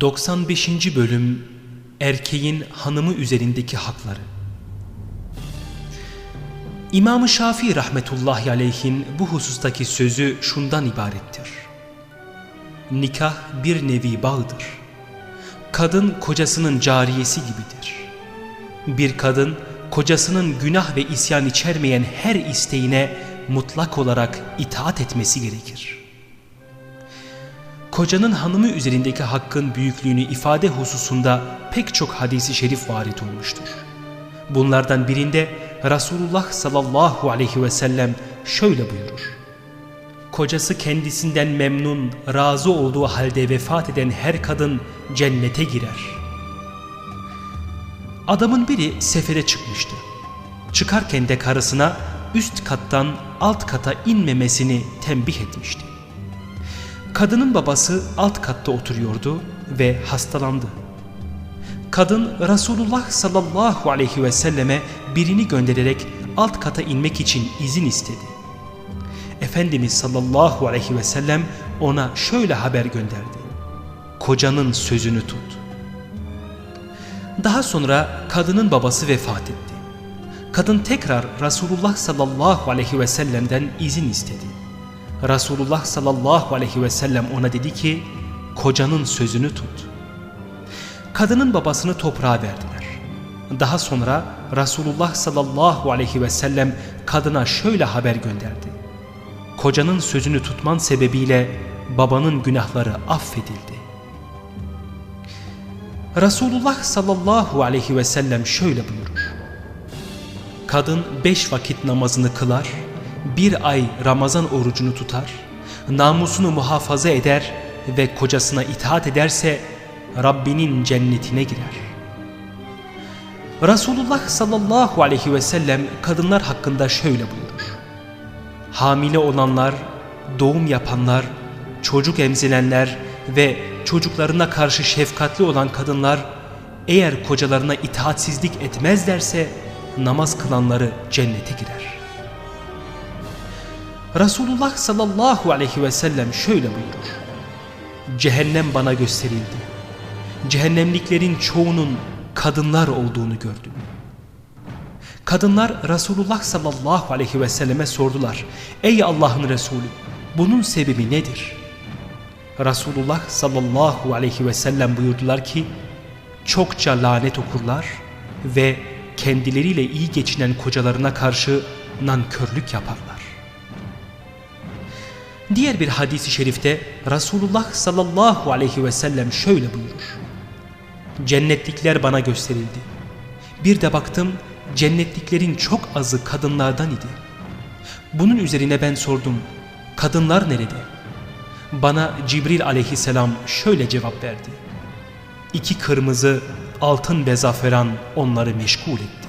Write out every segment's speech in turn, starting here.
95. Bölüm Erkeğin Hanımı Üzerindeki Hakları İmam-ı Şafii rahmetullahi aleyhin bu husustaki sözü şundan ibarettir. Nikah bir nevi bağdır. Kadın kocasının cariyesi gibidir. Bir kadın kocasının günah ve isyan içermeyen her isteğine mutlak olarak itaat etmesi gerekir.'' Kocanın hanımı üzerindeki hakkın büyüklüğünü ifade hususunda pek çok hadisi şerif varit olmuştur. Bunlardan birinde Resulullah sallallahu aleyhi ve sellem şöyle buyurur. Kocası kendisinden memnun, razı olduğu halde vefat eden her kadın cennete girer. Adamın biri sefere çıkmıştı. Çıkarken de karısına üst kattan alt kata inmemesini tembih etmişti. Kadının babası alt katta oturuyordu ve hastalandı. Kadın Resulullah sallallahu aleyhi ve selleme birini göndererek alt kata inmek için izin istedi. Efendimiz sallallahu aleyhi ve sellem ona şöyle haber gönderdi. Kocanın sözünü tut. Daha sonra kadının babası vefat etti. Kadın tekrar Resulullah sallallahu aleyhi ve sellem'den izin istedi. Resulullah sallallahu aleyhi ve sellem ona dedi ki kocanın sözünü tut. Kadının babasını toprağa verdiler. Daha sonra Resulullah sallallahu aleyhi ve sellem kadına şöyle haber gönderdi. Kocanın sözünü tutman sebebiyle babanın günahları affedildi. Resulullah sallallahu aleyhi ve sellem şöyle buyurur. Kadın beş vakit namazını kılar bir ay Ramazan orucunu tutar, namusunu muhafaza eder ve kocasına itaat ederse Rabbinin cennetine girer. Resulullah sallallahu aleyhi ve sellem kadınlar hakkında şöyle buyurur. Hamile olanlar, doğum yapanlar, çocuk emzilenler ve çocuklarına karşı şefkatli olan kadınlar eğer kocalarına itaatsizlik etmezlerse namaz kılanları cennete girer. Resulullah sallallahu aleyhi ve sellem şöyle buyurur. Cehennem bana gösterildi. Cehennemliklerin çoğunun kadınlar olduğunu gördüm. Kadınlar Resulullah sallallahu aleyhi ve selleme sordular. Ey Allah'ın Resulü bunun sebebi nedir? Resulullah sallallahu aleyhi ve sellem buyurdular ki çokça lanet okurlar ve kendileriyle iyi geçinen kocalarına karşı nankörlük yaparlar. Diğer bir hadisi şerifte Resulullah sallallahu aleyhi ve sellem şöyle buyurur. Cennetlikler bana gösterildi. Bir de baktım cennetliklerin çok azı kadınlardan idi. Bunun üzerine ben sordum. Kadınlar nerede? Bana Cibril aleyhisselam şöyle cevap verdi. İki kırmızı altın bezaferan onları meşgul etti.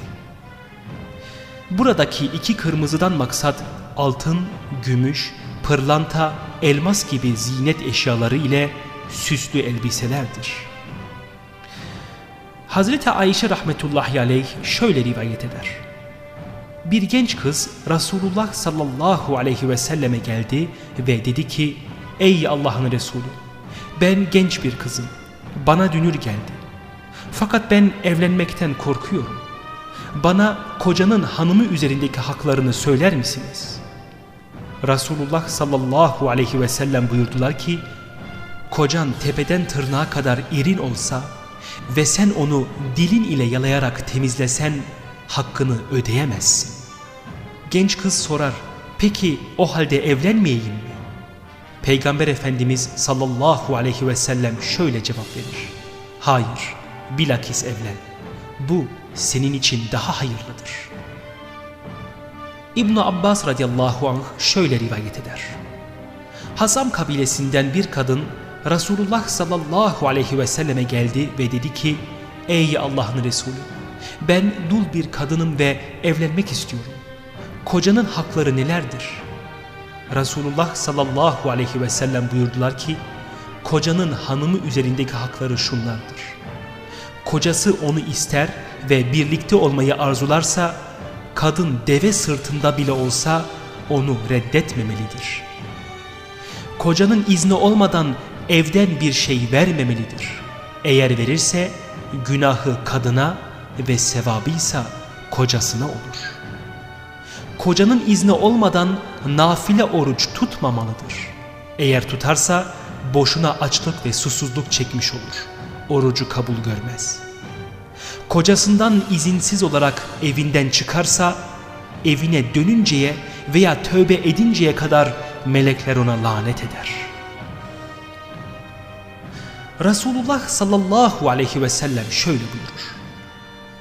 Buradaki iki kırmızıdan maksat altın, gümüş, pırlanta, elmas gibi zinet eşyaları ile süslü elbiselerdir. Hazreti Ayşe rahmetullahi aleyh şöyle rivayet eder. Bir genç kız Resulullah sallallahu aleyhi ve selleme geldi ve dedi ki Ey Allah'ın Resulü ben genç bir kızım bana dünür geldi. Fakat ben evlenmekten korkuyorum. Bana kocanın hanımı üzerindeki haklarını söyler misiniz? Resulullah sallallahu aleyhi ve sellem buyurdular ki kocan tepeden tırnağa kadar irin olsa ve sen onu dilin ile yalayarak temizlesen hakkını ödeyemezsin. Genç kız sorar peki o halde evlenmeyeyim mi? Peygamber Efendimiz sallallahu aleyhi ve sellem şöyle cevap verir. Hayır bilakis evlen. Bu senin için daha hayırlıdır.'' İbn Abbas radıyallahu anh şöyle rivayet eder. Hazam kabilesinden bir kadın Resulullah sallallahu aleyhi ve selleme geldi ve dedi ki Ey Allah'ın Resulü ben dul bir kadınım ve evlenmek istiyorum. Kocanın hakları nelerdir? Resulullah sallallahu aleyhi ve sellem buyurdular ki kocanın hanımı üzerindeki hakları şunlardır. Kocası onu ister ve birlikte olmayı arzularsa kadın deve sırtında bile olsa onu reddetmemelidir. Kocanın izni olmadan evden bir şey vermemelidir. Eğer verirse günahı kadına ve sevabıysa kocasına olur. Kocanın izni olmadan nafile oruç tutmamalıdır. Eğer tutarsa boşuna açlık ve susuzluk çekmiş olur. Orucu kabul görmez. Kocasından izinsiz olarak evinden çıkarsa evine dönünceye veya tövbe edinceye kadar melekler ona lanet eder. Resulullah sallallahu aleyhi ve sellem şöyle buyurur.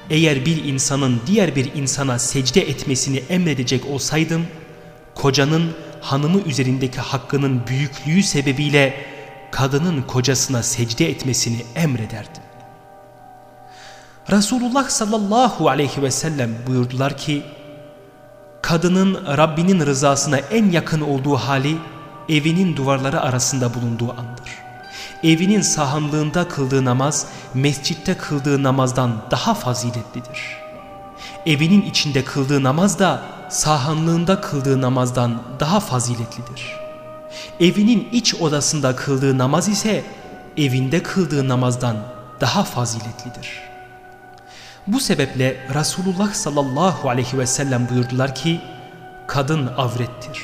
Eğer bir insanın diğer bir insana secde etmesini emredecek olsaydım, kocanın hanımı üzerindeki hakkının büyüklüğü sebebiyle kadının kocasına secde etmesini emrederdim. Resulullah sallallahu aleyhi ve sellem buyurdular ki, kadının Rabbinin rızasına en yakın olduğu hali evinin duvarları arasında bulunduğu andır. Evinin sahanlığında kıldığı namaz mescitte kıldığı namazdan daha faziletlidir. Evinin içinde kıldığı namaz da sahanlığında kıldığı namazdan daha faziletlidir. Evinin iç odasında kıldığı namaz ise evinde kıldığı namazdan daha faziletlidir.'' Bu sebeple Resulullah sallallahu aleyhi ve sellem buyurdular ki kadın avrettir.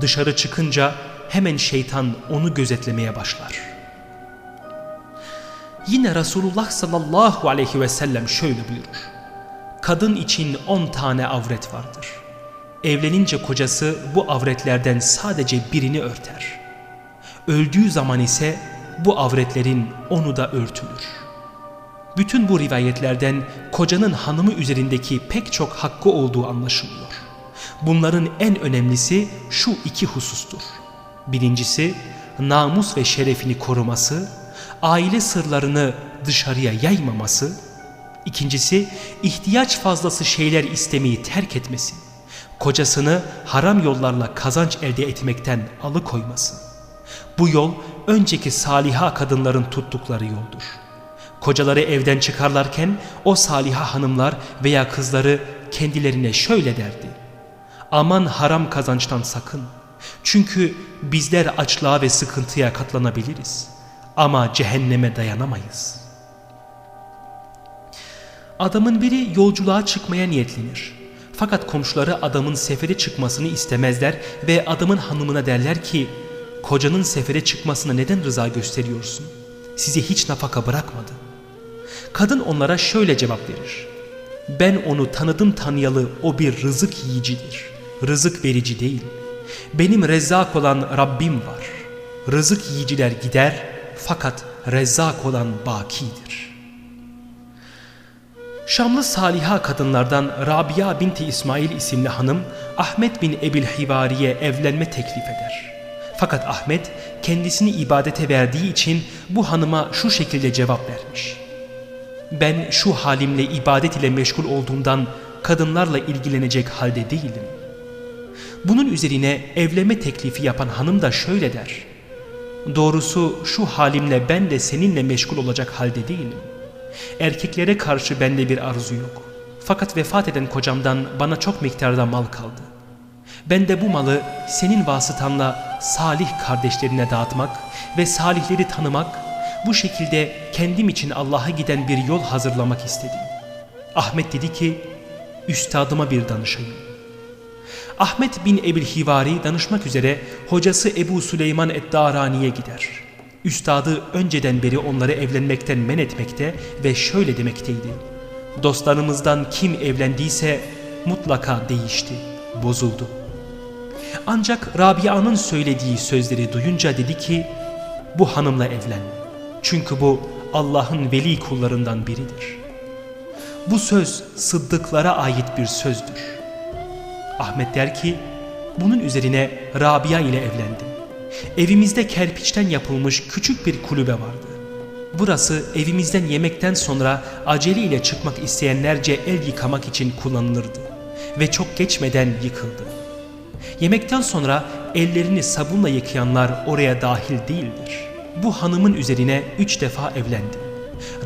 Dışarı çıkınca hemen şeytan onu gözetlemeye başlar. Yine Resulullah sallallahu aleyhi ve sellem şöyle buyurur. Kadın için on tane avret vardır. Evlenince kocası bu avretlerden sadece birini örter. Öldüğü zaman ise bu avretlerin onu da örtülür. Bütün bu rivayetlerden kocanın hanımı üzerindeki pek çok hakkı olduğu anlaşılıyor. Bunların en önemlisi şu iki husustur. Birincisi namus ve şerefini koruması, aile sırlarını dışarıya yaymaması. İkincisi ihtiyaç fazlası şeyler istemeyi terk etmesi. Kocasını haram yollarla kazanç elde etmekten alıkoyması. Bu yol önceki saliha kadınların tuttukları yoldur. Kocaları evden çıkarlarken o saliha hanımlar veya kızları kendilerine şöyle derdi. Aman haram kazançtan sakın. Çünkü bizler açlığa ve sıkıntıya katlanabiliriz. Ama cehenneme dayanamayız. Adamın biri yolculuğa çıkmaya niyetlenir. Fakat komşuları adamın sefere çıkmasını istemezler ve adamın hanımına derler ki kocanın sefere çıkmasına neden rıza gösteriyorsun? Size hiç nafaka bırakmadı. Kadın onlara şöyle cevap verir. Ben onu tanıdım tanıyalı o bir rızık yiyicidir. Rızık verici değil. Benim rezzak olan Rabbim var. Rızık yiyiciler gider fakat rezzak olan bakidir. Şamlı saliha kadınlardan Rabia binti İsmail isimli hanım Ahmet bin Ebil Hivari'ye evlenme teklif eder. Fakat Ahmet kendisini ibadete verdiği için bu hanıma şu şekilde cevap vermiş ben şu halimle ibadet ile meşgul olduğumdan kadınlarla ilgilenecek halde değilim. Bunun üzerine evlenme teklifi yapan hanım da şöyle der. Doğrusu şu halimle ben de seninle meşgul olacak halde değilim. Erkeklere karşı bende bir arzu yok. Fakat vefat eden kocamdan bana çok miktarda mal kaldı. Ben de bu malı senin vasıtanla salih kardeşlerine dağıtmak ve salihleri tanımak bu şekilde kendim için Allah'a giden bir yol hazırlamak istedim. Ahmet dedi ki, üstadıma bir danışayım. Ahmet bin Ebil Hivari danışmak üzere hocası Ebu Süleyman Eddarani'ye gider. Üstadı önceden beri onları evlenmekten men etmekte ve şöyle demekteydi. Dostlarımızdan kim evlendiyse mutlaka değişti, bozuldu. Ancak Rabia'nın söylediği sözleri duyunca dedi ki, bu hanımla evlen. Çünkü bu Allah'ın veli kullarından biridir. Bu söz sıddıklara ait bir sözdür. Ahmet der ki, bunun üzerine Rabia ile evlendim. Evimizde kerpiçten yapılmış küçük bir kulübe vardı. Burası evimizden yemekten sonra acele ile çıkmak isteyenlerce el yıkamak için kullanılırdı ve çok geçmeden yıkıldı. Yemekten sonra ellerini sabunla yıkayanlar oraya dahil değildir bu hanımın üzerine üç defa evlendim.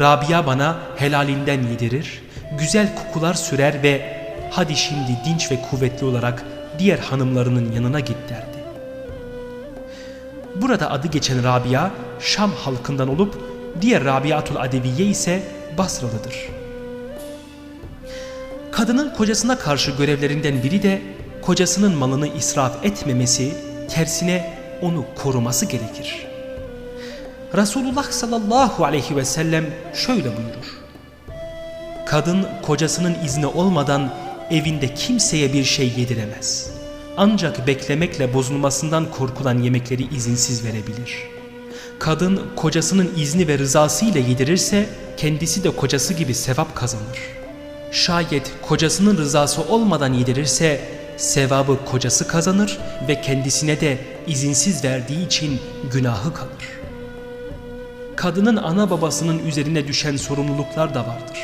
Rabia bana helalinden yedirir, güzel kokular sürer ve hadi şimdi dinç ve kuvvetli olarak diğer hanımlarının yanına git derdi. Burada adı geçen Rabia Şam halkından olup diğer Rabiatul Adeviye ise Basralıdır. Kadının kocasına karşı görevlerinden biri de kocasının malını israf etmemesi, tersine onu koruması gerekir. Resulullah sallallahu aleyhi ve sellem şöyle buyurur. Kadın kocasının izni olmadan evinde kimseye bir şey yediremez. Ancak beklemekle bozulmasından korkulan yemekleri izinsiz verebilir. Kadın kocasının izni ve rızası ile yedirirse kendisi de kocası gibi sevap kazanır. Şayet kocasının rızası olmadan yedirirse sevabı kocası kazanır ve kendisine de izinsiz verdiği için günahı kalır. Kadının ana babasının üzerine düşen sorumluluklar da vardır.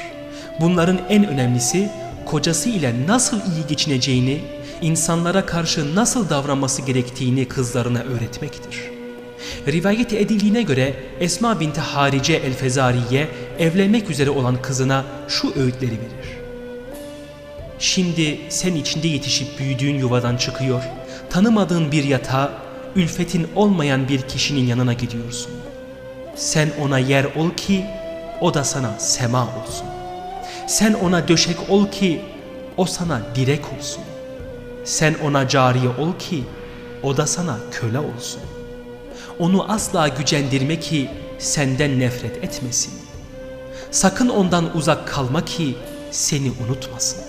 Bunların en önemlisi kocası ile nasıl iyi geçineceğini, insanlara karşı nasıl davranması gerektiğini kızlarına öğretmektir. Rivayet edildiğine göre Esma binti Harice el-Fezariye evlenmek üzere olan kızına şu öğütleri verir. Şimdi sen içinde yetişip büyüdüğün yuvadan çıkıyor, tanımadığın bir yatağa, ülfetin olmayan bir kişinin yanına gidiyorsun. Sen ona yer ol ki o da sana sema olsun. Sen ona döşek ol ki o sana direk olsun. Sen ona cariye ol ki o da sana köle olsun. Onu asla gücendirme ki senden nefret etmesin. Sakın ondan uzak kalma ki seni unutmasın.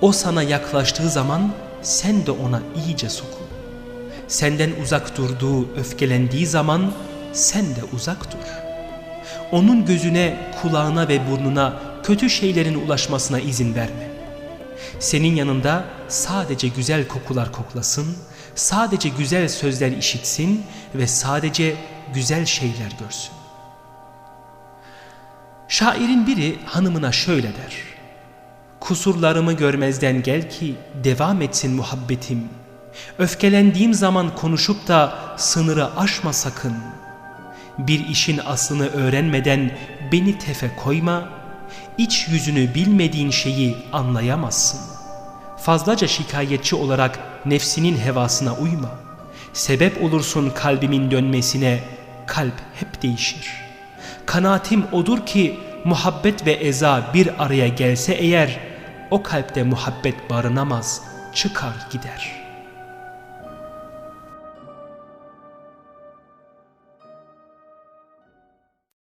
O sana yaklaştığı zaman sen de ona iyice sokul. Senden uzak durduğu, öfkelendiği zaman sen de uzak dur. Onun gözüne, kulağına ve burnuna kötü şeylerin ulaşmasına izin verme. Senin yanında sadece güzel kokular koklasın, sadece güzel sözler işitsin ve sadece güzel şeyler görsün. Şairin biri hanımına şöyle der. Kusurlarımı görmezden gel ki devam etsin muhabbetim. Öfkelendiğim zaman konuşup da sınırı aşma sakın. Bir işin aslını öğrenmeden beni tefe koyma, iç yüzünü bilmediğin şeyi anlayamazsın. Fazlaca şikayetçi olarak nefsinin hevasına uyma. Sebep olursun kalbimin dönmesine, kalp hep değişir. Kanaatim odur ki muhabbet ve eza bir araya gelse eğer, o kalpte muhabbet barınamaz, çıkar gider.''